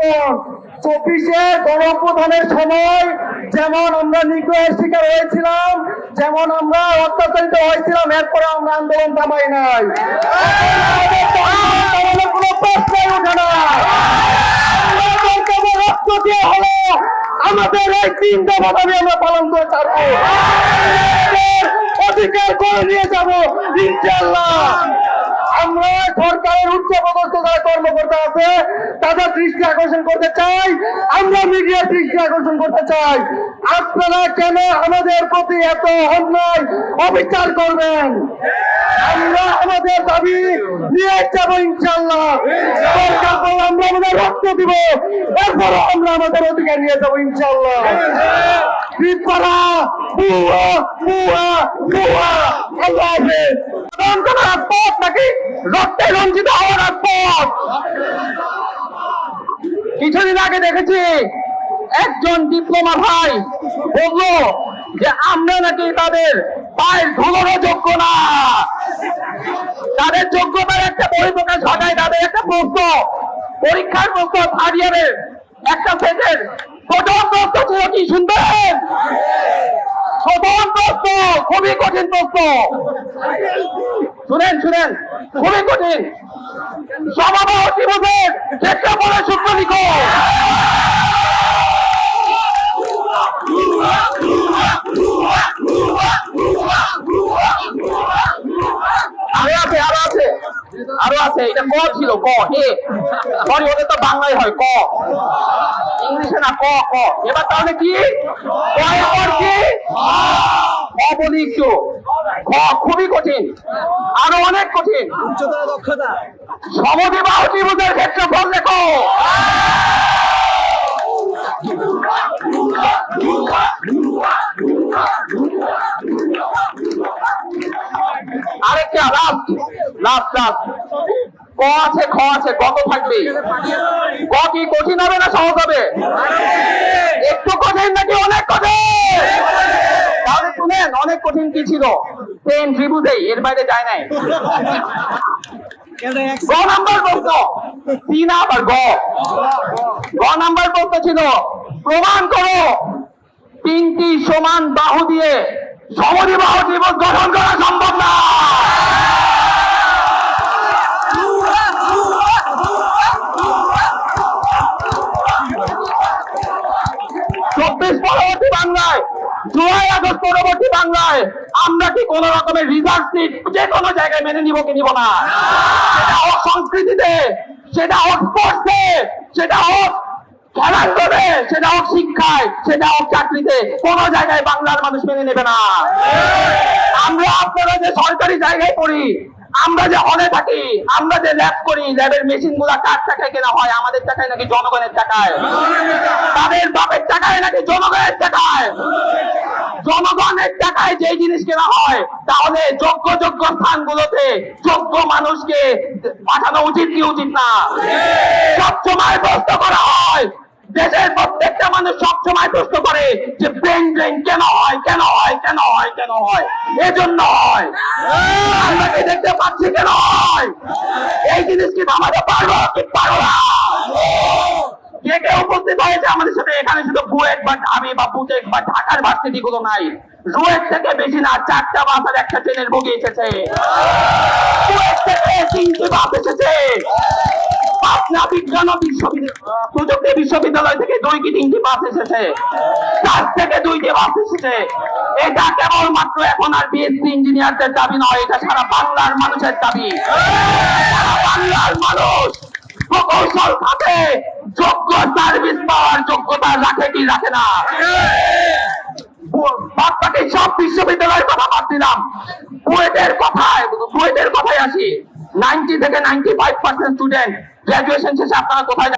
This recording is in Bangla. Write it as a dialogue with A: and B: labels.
A: পরিবর্তন চব্বিশে গণপ্রধানের সময় যেমন আমরা নিগ্রহের শিকার হয়েছিলাম, যেমন আমরা অত্যাচারিত হয়েছিলাম, এরপরে আমরা আন্দোলন থামাই নাই। কোনো প্রশ্নই ওঠে না। রক্ত দিয়ে হলো, আমাদের এই তিন দাবি আমরা পালন করে ছাড়বো অধিকার করে নিয়ে যাব ইনশাল্লাহ সরকারের উচ্চ পদস্থ যারা কর্মকর্তা আছে, তাদের দৃষ্টি আকর্ষণ করতে চাই। আমরা মিডিয়ার দৃষ্টি আকর্ষণ করতে চাই। আপনারা কেন আমাদের প্রতি এত অন্যায়, অবিচার করবেন? আমরা আমাদের দাবি নিয়ে যাব ইনশাল্লাহ সরকার বলে আমরা আমাদের রক্ত দিব। এরপর আমরা আমাদের অধিকার নিয়ে যাব ইনশাল্লাহ বিপারা বুয়া বুয়া বুয়া আল্লাহ হাফেজ। কিছুদিন আগে দেখেছি একজন ডিপ্লোমা ভাই বলল যে, আমরা নাকি তাদের পায়ের ধুলোরও যোগ্য না। তাদের যোগ্যতার একটা পরিপ্রকাশ ঘটায় তাদের একটা প্রশ্ন। পরীক্ষার প্রশ্ন থার্ড ইয়ারের একটা সেটের প্রথম প্রশ্ন ছিল কি? শুনবেন? প্রথম প্রশ্ন খুবই কঠিন প্রশ্ন। শুনেন শুনেন খুবই কঠিন। সমাবাহ চেষ্টা করে সূত্র লিখো আরও আছে আরও আছে আরও আছে এটা ক ছিল ক এ। সরি ওটা তো বাংলায় হয় ক। ইংলিশে না ক ক। এবার তাহলে কি? ক এরপর কি? ক বলি একটু। খ খুবই কঠিন। আরও অনেক কঠিন।
B: উচ্চতর দক্ষতা।
A: সমদিবাহ ত্রিভুজের ক্ষেত্রফল লেখো। আরেকটা লাস্ট লাস্ট লাস্ট ক আছে, খ আছে কত থাকবে। ক কি কঠিন হবে না সহজ হবে? একটু কঠিন নাকি অনেক কঠিন? তাহলে শুনেন, অনেক কঠিন কি ছিল? সেম ত্রিভুজেই এর বাইরে যায় নাই। গ নাম্বার প্রশ্ন। সি না আবার গ? গ নাম্বার প্রশ্ন ছিল, প্রমাণ করো। তিনটি সমান বাহু দিয়ে সমদিবাহ ত্রিভুজ গঠন করা সম্ভব না চব্বিশ পরবর্তী বাংলায় জুলাই আগস্ট পরবর্তী বাংলায় আমরা কি কোন রকমের রিজার্ভ সিট যে কোনো জায়গায় মেনে নিব কি নিব না? সেটা হোক সংস্কৃতিতে, সেটা হোক স্পোর্টসে সেটা হোক খেলাধুলে সেটা হোক শিক্ষায়, সেটা হোক চাকরিতে কোন জায়গায় বাংলার মানুষ মেনে নেবে না। আমরা আপনারা যে সরকারি জায়গায় পড়ি, আমরা যে হলে থাকি, আমরা যে ল্যাব করি ল্যাবের মেশিনগুলা কার টাকায় কেনা হয়? আমাদের টাকায় নাকি জনগণের টাকায়? তাদের বাপের টাকায় নাকি জনগণের টাকায়? জনগণের টাকায় যে জিনিস কেনা হয়, তাহলে যোগ্য যোগ্য স্থানগুলোতে যোগ্য মানুষকে পাঠানো উচিত কি উচিত না? সবসময় প্রশ্ন করা হয়, দেশের প্রত্যেকটা মানুষ সবসময় প্রশ্ন করে যে ব্রেন ড্রেন কেন হয় কেন হয় কেন হয় কেন হয়? এজন্য হয়। আমরা কি দেখতে পাচ্ছি কেন হয়? এই জিনিস কি আমাদের পারব কি পারব না? আমাদের এখানে শুধু বা বা বা ঢাকার থেকে বেশি না, চারটা একটা ট্রেনের এসেছে। বাস এসেছে। বিশ্ববিদ্যালয়, প্রযুক্তি বিশ্ববিদ্যালয় থেকে দুই কি তিনটি বাস এসেছে। চার থেকে দুইটি বাস এসেছে। এটা কেবলমাত্র এখন আর বিএসসি ইঞ্জিনিয়ারদের দাবি নয়, এটা সারা বাংলার মানুষের দাবি। বাংলার মানুষ প্রকৌশল খাতে যোগ্য সার্ভিস পাওয়ার যোগ্যতা রাখে কি রাখে না? বাদ বাকি সব বিশ্ববিদ্যালয়ের কথা বাদ দিলাম। বুয়েটের কথায় বুয়েটের কথায় আসি। নাইনটি থেকে ninety five percent student graduation শেষে আপনারা কোথায়